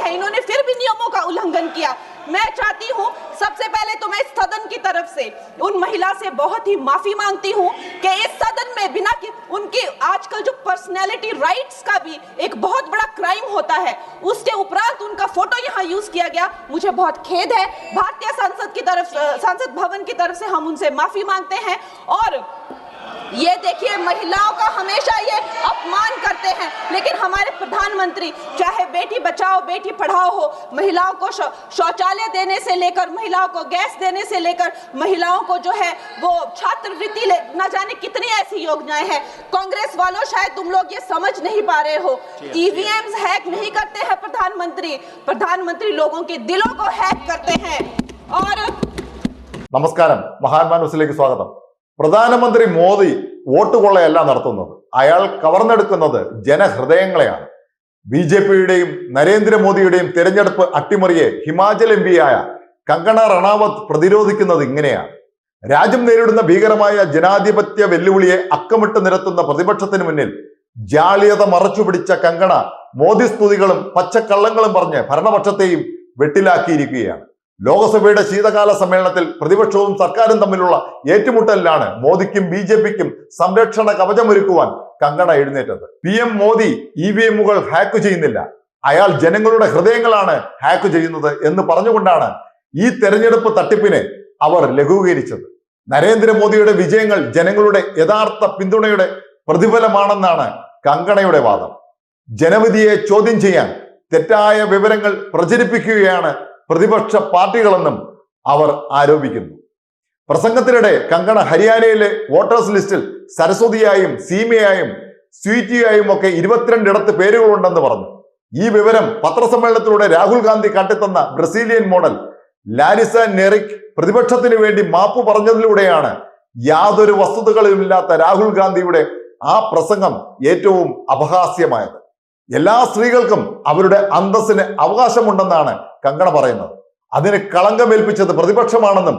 है, इन्होंने फिर भी नियमों का उल्लंघन किया। मैं चाहती हूँ, सबसे पहले तो मैं सदन की तरफ़ से उन महिला से बहुत ही माफ़ी मांगती हूँ कि इस सदन में बिना कि उनकी आजकल जो पर्सनैलिटी राइट्स का भी एक बहुत बड़ा क्राइम होता है, उसके उपरांत उनका फ़ोटो यहाँ यूज़ किया गया। मुझे बहुत खेद है। भारतीय संसद की तरफ़ संसद भवन की तरफ़ से हम उनसे माफ़ी मांगते हैं और ये देखिए महिलाओं का हमेशा ये अपमान करते हैं लेकिन हमारे प्रधानमंत्री चाहे बेटी बचाओ बेटी पढ़ाओ हो महिलाओं को शौ- शौचालय देने से लेकर महिलाओं को गैस देने से लेकर महिलाओं को जो है वो छात्रवृत्ति ले न जाने कितनी ऐसी योजनाएं हैं कांग्रेस वालों शायद तुम लोग ये समझ नहीं पा रहे हो ईवीएम हैक नहीं करते हैं प्रधानमंत्री प्रधानमंत्री लोगों के दिलों को हैक करते हैं और നമസ്കാരം മഹാത്മാ ന്യൂസിലേക്ക് സ്വാഗതം പ്രധാനമന്ത്രി മോദി വോട്ട് കൊള്ളയല്ല നടത്തുന്നത്. അയാൾ കവർന്നെടുക്കുന്നത് ജനഹൃദയങ്ങളെയാണ്. ബി ജെ പിയുടെയും നരേന്ദ്രമോദിയുടെയും തിരഞ്ഞെടുപ്പ് അട്ടിമറിയെ ഹിമാചൽ എം പിയായ കങ്കണ റണാവത്ത് പ്രതിരോധിക്കുന്നത് ഇങ്ങനെയാണ്. രാജ്യം നേരിടുന്ന ഭീകരമായ ജനാധിപത്യ വെല്ലുവിളിയെ അക്കമിട്ട് നിരത്തുന്ന പ്രതിപക്ഷത്തിന് മുന്നിൽ ജാളിയത മറച്ചുപിടിച്ച കങ്കണ മോദി സ്തുതികളും പച്ചക്കള്ളങ്ങളും പറഞ്ഞ് ഭരണപക്ഷത്തെയും വെട്ടിലാക്കിയിരിക്കുകയാണ്. ലോക്സഭയുടെ ശീതകാല സമ്മേളനത്തിൽ പ്രതിപക്ഷവും സർക്കാരും തമ്മിലുള്ള ഏറ്റുമുട്ടലിലാണ് മോദിക്കും ബി ജെ പിക്കും സംരക്ഷണ കവചമൊരുക്കുവാൻ Kangana എഴുന്നേറ്റത്. P M Modi E V എമ്മുകൾ hack ചെയ്യുന്നില്ല. അയാൾ ജനങ്ങളുടെ ഹൃദയങ്ങളാണ് ഹാക്ക് ചെയ്യുന്നത് എന്ന് പറഞ്ഞുകൊണ്ടാണ് ഈ തെരഞ്ഞെടുപ്പ് തട്ടിപ്പിനെ അവർ ലഘൂകരിച്ചത്. നരേന്ദ്രമോദിയുടെ വിജയങ്ങൾ ജനങ്ങളുടെ യഥാർത്ഥ പിന്തുണയുടെ പ്രതിഫലമാണെന്നാണ് കങ്കണയുടെ വാദം. ജനവിധിയെ ചോദ്യം ചെയ്യാൻ തെറ്റായ വിവരങ്ങൾ പ്രചരിപ്പിക്കുകയാണ് പ്രതിപക്ഷ പാർട്ടികളെന്നും അവർ ആരോപിക്കുന്നു. പ്രസംഗത്തിനിടെ കങ്കണ ഹരിയാനയിലെ വോട്ടേഴ്സ് ലിസ്റ്റിൽ സരസ്വതിയായും സീമയായും സ്വീറ്റിയായും ഒക്കെ ഇരുപത്തിരണ്ടിടത്ത് പേരുകളുണ്ടെന്ന് പറഞ്ഞു. ഈ വിവരം പത്രസമ്മേളനത്തിലൂടെ രാഹുൽ ഗാന്ധി കാട്ടിത്തന്ന ബ്രസീലിയൻ മോഡൽ ലാരിസ നെറിക് പ്രതിപക്ഷത്തിന് വേണ്ടി മാപ്പ് പറഞ്ഞതിലൂടെയാണ് യാതൊരു വസ്തുതകളുമില്ലാത്ത രാഹുൽ ഗാന്ധിയുടെ ആ പ്രസംഗം ഏറ്റവും അപഹാസ്യമായത്. എല്ലാ സ്ത്രീകൾക്കും അവരുടെ അന്തസ്സിന് അവകാശമുണ്ടെന്നാണ് കങ്കണ പറയുന്നത് അതിന് കളങ്കമേൽപ്പിച്ചത് പ്രതിപക്ഷമാണെന്നും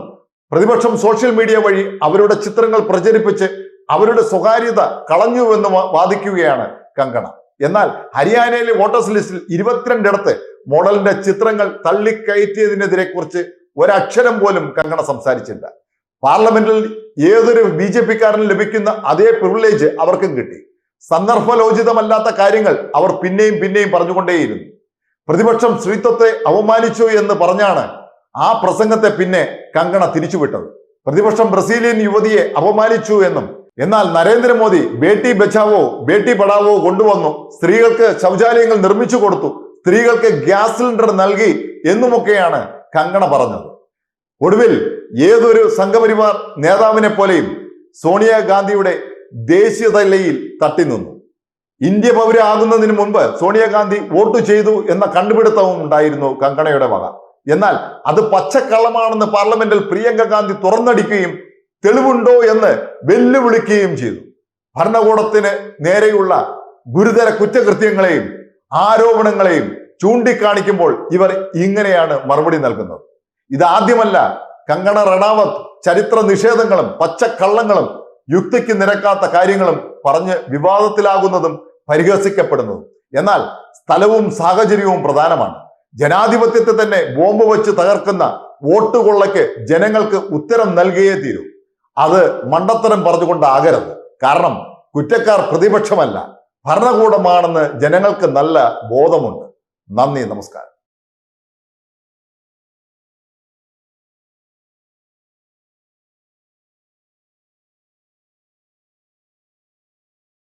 പ്രതിപക്ഷം സോഷ്യൽ മീഡിയ വഴി അവരുടെ ചിത്രങ്ങൾ പ്രചരിപ്പിച്ച് അവരുടെ സ്വകാര്യത കളഞ്ഞുവെന്ന് വാദിക്കുകയാണ് കങ്കണ. എന്നാൽ ഹരിയാനയിലെ വോട്ടേഴ്സ് ലിസ്റ്റിൽ ഇരുപത്തിരണ്ടിടത്ത് മോഡലിന്റെ ചിത്രങ്ങൾ തള്ളിക്കയറ്റിയതിനെതിരെ കുറിച്ച് ഒരക്ഷരം പോലും കങ്കണ സംസാരിച്ചില്ല. പാർലമെന്റിൽ ഏതൊരു ബി ജെ പിക്കാരനും ലഭിക്കുന്ന അതേ പ്രിവിലേജ് അവർക്കും കിട്ടി. സന്ദർഭലോചിതമല്ലാത്ത കാര്യങ്ങൾ അവർ പിന്നെയും പിന്നെയും പറഞ്ഞുകൊണ്ടേയിരുന്നു. പ്രതിപക്ഷം സ്ത്രീത്വത്തെ അവമാനിച്ചു എന്ന് പറഞ്ഞാണ് ആ പ്രസംഗത്തെ പിന്നെ കങ്കണ തിരിച്ചുവിട്ടത്. പ്രതിപക്ഷം ബ്രസീലിയൻ യുവതിയെ അപമാനിച്ചു എന്നും എന്നാൽ നരേന്ദ്രമോദി ബേട്ടി ബച്ചാവോ ബേട്ടി പഠാവോ കൊണ്ടുവന്നു സ്ത്രീകൾക്ക് ശൗചാലയങ്ങൾ നിർമ്മിച്ചു കൊടുത്തു സ്ത്രീകൾക്ക് ഗ്യാസ് സിലിണ്ടർ നൽകി എന്നുമൊക്കെയാണ് കങ്കണ പറഞ്ഞത്. ഒടുവിൽ ഏതൊരു സംഘപരിവാർ നേതാവിനെ പോലെയും സോണിയാഗാന്ധിയുടെ ദേശീയതലയിൽ തട്ടി നിന്നു ഇന്ത്യ പൗരാകുന്നതിന് മുൻപ് സോണിയാഗാന്ധി വോട്ട് ചെയ്തു എന്ന കണ്ടുപിടുത്തവും ഉണ്ടായിരുന്നു കങ്കണയുടെ വക. എന്നാൽ അത് പച്ചക്കള്ളമാണെന്ന് പാർലമെന്റിൽ പ്രിയങ്ക ഗാന്ധി തുറന്നടിക്കുകയും തെളിവുണ്ടോ എന്ന് വെല്ലുവിളിക്കുകയും ചെയ്തു. ഭരണകൂടത്തിന് നേരെയുള്ള ഗുരുതര കുറ്റകൃത്യങ്ങളെയും ആരോപണങ്ങളെയും ചൂണ്ടിക്കാണിക്കുമ്പോൾ ഇവർ ഇങ്ങനെയാണ് മറുപടി നൽകുന്നത്. ഇതാദ്യമല്ല കങ്കണ റണാവത്ത് ചരിത്ര നിഷേധങ്ങളും പച്ചക്കള്ളങ്ങളും യുക്തിക്ക് നിരക്കാത്ത കാര്യങ്ങളും പറഞ്ഞ് വിവാദത്തിലാകുന്നതും പരിഹസിക്കപ്പെടുന്നതും എന്നാൽ സ്ഥലവും സാഹചര്യവും പ്രധാനമാണ്. ജനാധിപത്യത്തെ തന്നെ ബോംബ് വെച്ച് തകർക്കുന്ന വോട്ട് കൊള്ളയ്ക്ക് ജനങ്ങൾക്ക് ഉത്തരം നൽകിയേ തീരൂ. അത് മണ്ടത്തരം പറഞ്ഞുകൊണ്ടാകരുത്. കാരണം കുറ്റക്കാർ പ്രതിപക്ഷമല്ല. ഭരണകൂടമാണെന്ന് ജനങ്ങൾക്ക് നല്ല ബോധമുണ്ട്. നന്ദി നമസ്കാരം.